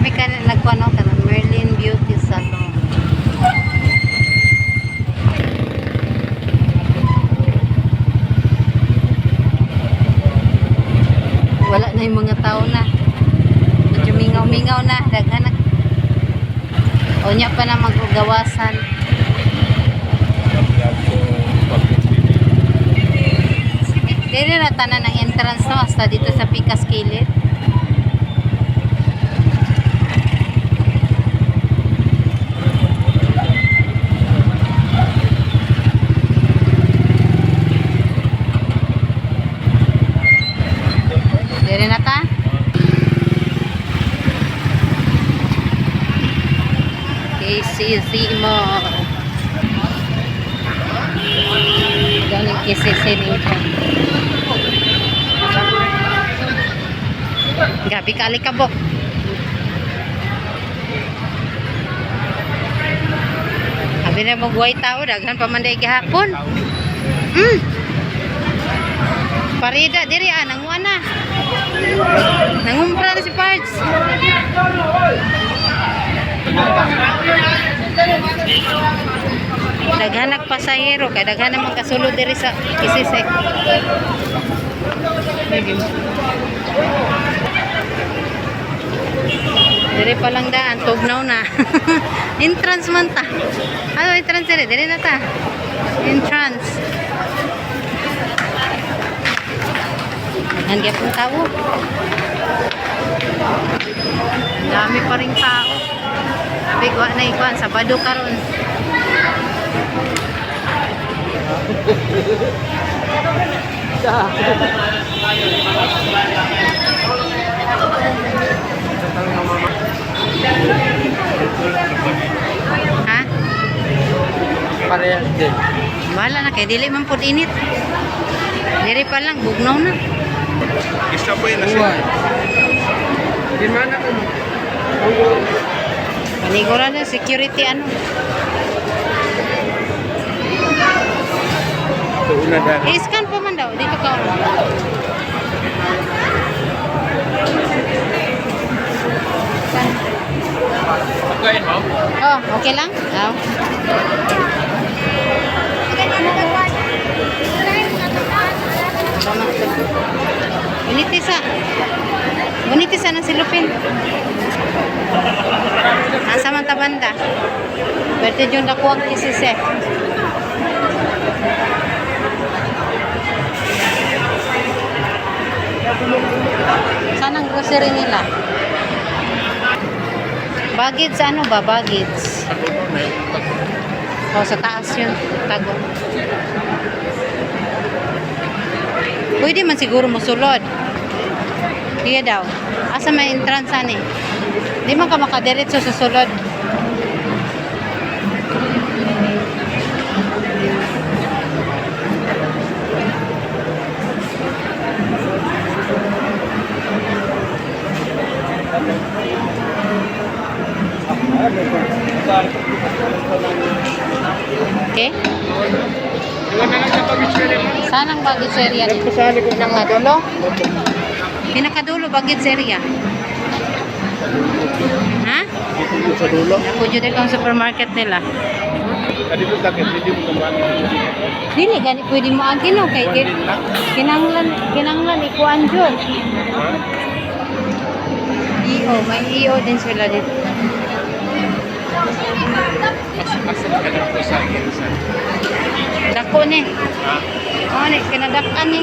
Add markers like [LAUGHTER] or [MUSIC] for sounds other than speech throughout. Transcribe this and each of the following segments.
Labi ka na nagkuano ka na Merlin Beauty Salon. Wala na yung mga tao na. Medyo mingaw-mingaw na. Daghan na. O niya pa na magugawasan. Dili na tanan ang entrance no hasta dito sa Pikas Kilid. KCC Mall. Galing KCC nito. Grabe ka alikabok. Sabi na magway tao, daghan pa man gihapon. Mm. Parida diri ah, nanguha na. Nangumpra na si Parts. Daghanak pasahero kay daghan naman kasulod diri sa isisek. Diri pa lang daan, tugnaw na. [LAUGHS] entrance man ta. Ano entrance diri? Diri na ta. Entrance. Ang gyapon tao. Ang dami pa ring tao. Bigwa na ikuan, Sabado karon. Ha? Parehas din. Wala na kay dili man pud init. Diri pa lang bugnaw na. Isa po yun na siya. Di mana ko mo? Panigura na security ano. Ito una dahil. I-scan pa man daw dito ka. Scan. Okay, mo? Oh, okay lang? Oh. Bunitisa. Bunitisa ng silupin. Asa man ta banda? Pwede yung nakuha kisise. Saan ang grocery nila? Baggage ano ba? Baggage. O, sa taas yun. Tago. Pwede man siguro musulod. Iya daw. Asa may entrance ani? Di man ka makadiretso sa sulod. Okay? Saan ang baggage area dito? Nagpasali ko na Pinakadulo? Baggage area. Ha? Sa dulo. Ako dyan itong supermarket nila. Kadi mo takit, hindi mo kumani. Dili, gani pwede mo agin no? Kay kin kinanglan, kinanglan ikuan dyan. EO, may EO din sila dito. Asa ka lang po sa akin. Dako ni. Oh, ni, kinadakan ni.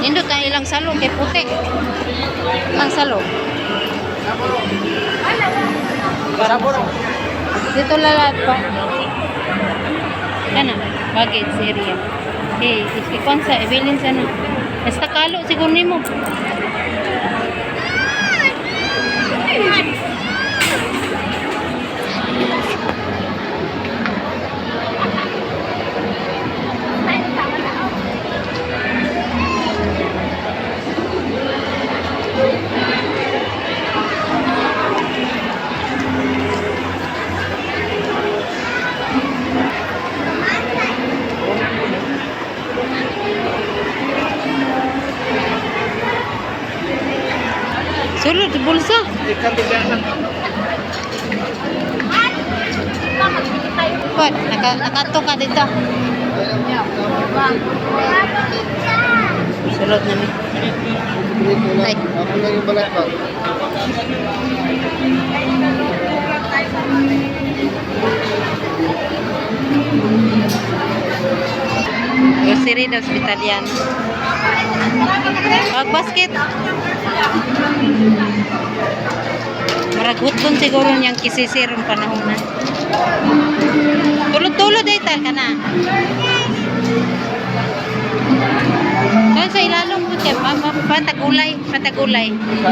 Nindot ang ilang salong kay puti. Ang salong. Sabor. Dito lalat pa. Ano? Baggage area. Eh, isikon sa, ibilin sa na. Basta kalo, siguro ni mo. Sulod, na. Pod, naka, nakato ka dito. Sulod na mi. Ay. Ako lang yung balat ba? Grocery na hospital yan. Mag-basket. Maraguton siguro niyang kisisirong panahon na. Tulod-tulod ay tal ka na. Kaya sa ilalong po siya, pa- pa- patagulay, patagulay.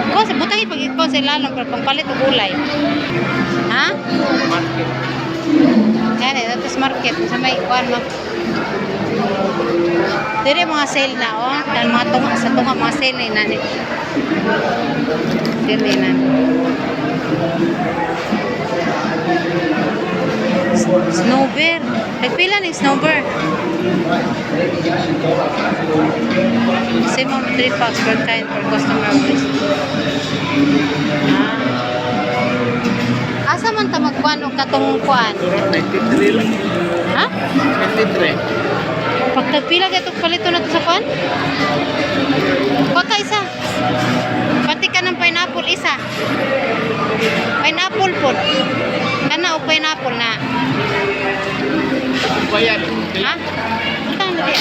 Kung sa butangin pag ikaw sa ilalong, pero pangpalit o gulay. Ha? Market. Yan eh, tapos market. Sa may kuan mo. Dire mga sale na oh. Dan mga tunga sa tunga mga sale na inani. Sale na inani. S- Snowbear. Nagpila ni snowbear. Maximum 3 packs per kind per customer list. Ah. Asa man ta magkuan og katong kuan? Turot 93 lang. Ha? 93. Pag nagpila ka itong palito na to sa? Kuha ka isa. Pati ka ng pineapple isa. Pineapple po. Kana o pineapple na. Bayan. Ha? Ito ang lagi.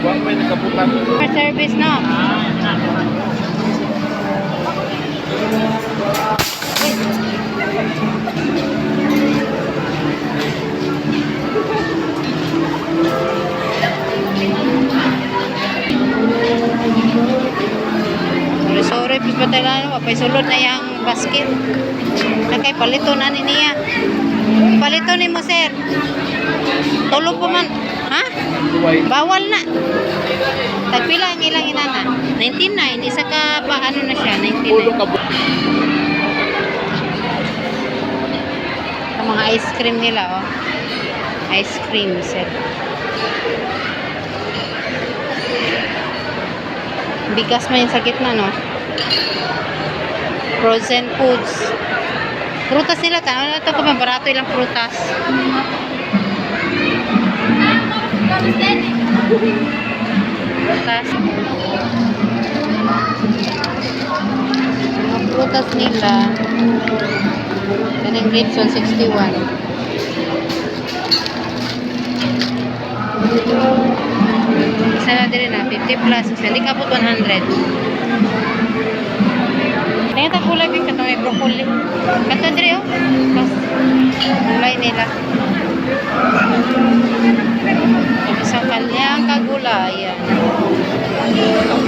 Huwag may nakabutan. For service no. Uy. Sorry, sorry, tayo lang? Wapay sulod na yung basket. Nakay palito na ni niya. Palito ni mo, sir. Tulog po man. Ha? Bawal na. Tagpila ang ilang inana? 99. Isa ka pa, ano na siya? Pulo 99. ka bu- Ang mga ice cream nila, oh. Ice cream set. Bigas man yung sa gitna, no? Frozen foods. Prutas nila, ano na ito kung barato ilang prutas. Prutas. Mga prutas nila. Ganang Gibson 61. Na din na, 50 plus. Hindi kapot 100. Tingnan ta kulay bin katong may broccoli. Kato dire oh. Kas kulay nila. Isang kanyang kagulayan. Kulay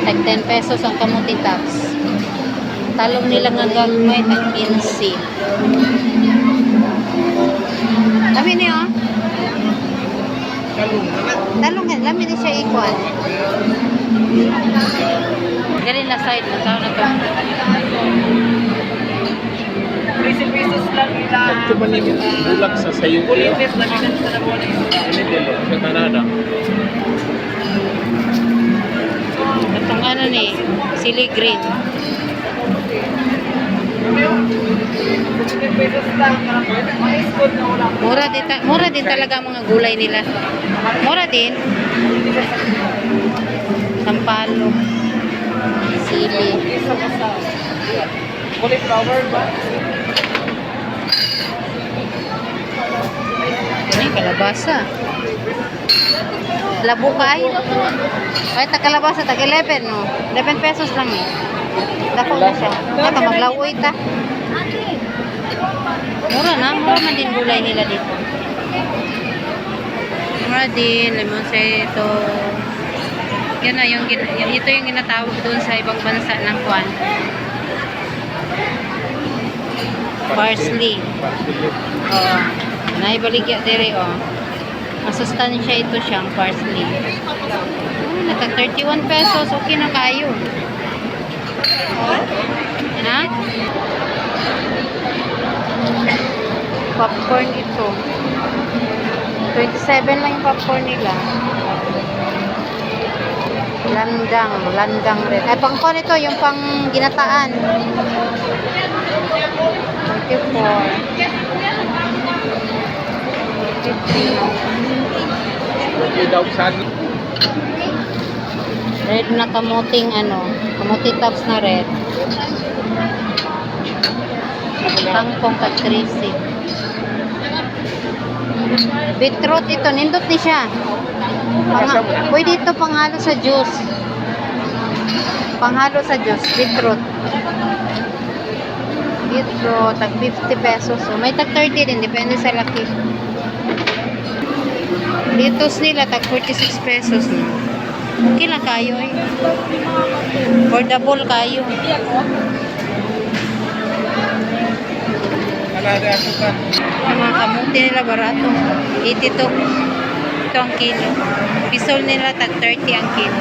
Tag, ele- tag 10 pesos ang kamuti tops. Talong nila nga gagmay tag 15. Kami niyo. Talong. Lami ni siya ikuan. Galing na side na tao na to. 13 pesos lang ila. Yung bulag sa sayo. Kulipis lang ila sa dito? Sa Canada. Itong ano ni, sili green. 13 pesos lang. Mga iskod na wala. Mura din, ta- mura din talaga mga gulay nila. Mura din. Sampalok. Sili. Cauliflower ba? Yung kalabasa? Labo ka ay. Ay, ta kalabasa, tag 11, no? 11 pesos lang eh. Dako na siya. Ito, maglawoy ta. Mura na, mura man din gulay nila dito. Mura din, lemon ito. Yan na, yung, yung, ito yung ginatawag doon sa ibang bansa ng kwan. Parsley. Parsley. Oo. Naibaligya dire oh. Masustansya ito siyang parsley. Oh, naka 31 pesos. Okay na kayo. Oh. Na. Popcorn ito. 27 lang yung popcorn nila. Landang, landang rin. Ay, pang kon ito, yung pang ginataan. 44. 53. Daw saan. Red na kamuting ano, kamuti tops na red. Kangkong katrisi. Beetroot ito, nindot ni siya. Pang, pwede ito panghalo sa juice. Panghalo sa juice, beetroot. Beetroot, tag 50 pesos. So, may tag 30 din, depende sa laki. Litos nila, tag 46 pesos na. Okay lang kayo eh. Affordable kayo. Ang mga kamuti nila barato. 82. Ito ang kilo. Pisol nila tag 30 ang kilo.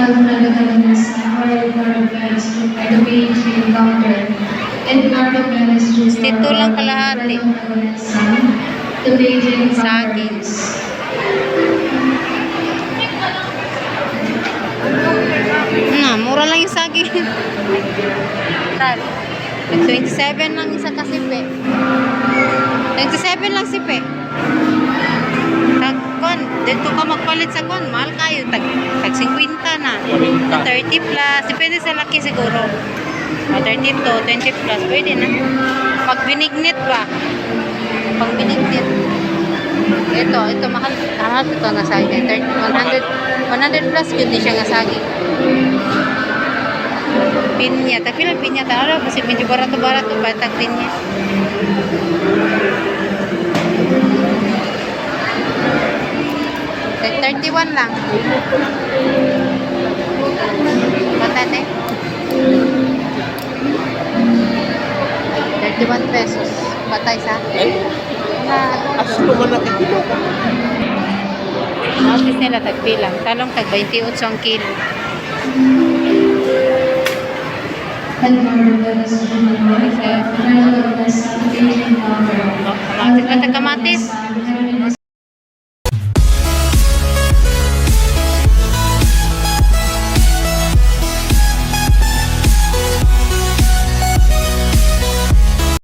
Alfreda's acquired Cardoberes by the Beijing doctor and Cardoberes Jr. Dito lang kalahati. the Beijing Saging. Na, mura lang yung saging. Tal. 27 lang isa kasi pe. 27 lang si pe. Tag kon, dito ka magpalit sa kon, mahal kayo tag tag 50 na. Na 30 plus, depende sa laki siguro. Ah, 32, 20 plus, pwede na. Pag binignit ba? Pag binignit. Ito, ito mahal. Mahal ito na saging. 30, 100, 100 plus yun din siya nga saging. Pinya. Lang pinya. Tara, kasi medyo barato-barato pa. Tag pinya. 31 lang. Patate. 31 pesos. Patay sa? Eh? Aso naman nakikilo ko. Office nila tagpilang. Talong tag 28 ang kilo. Kamatis na tagkamatis.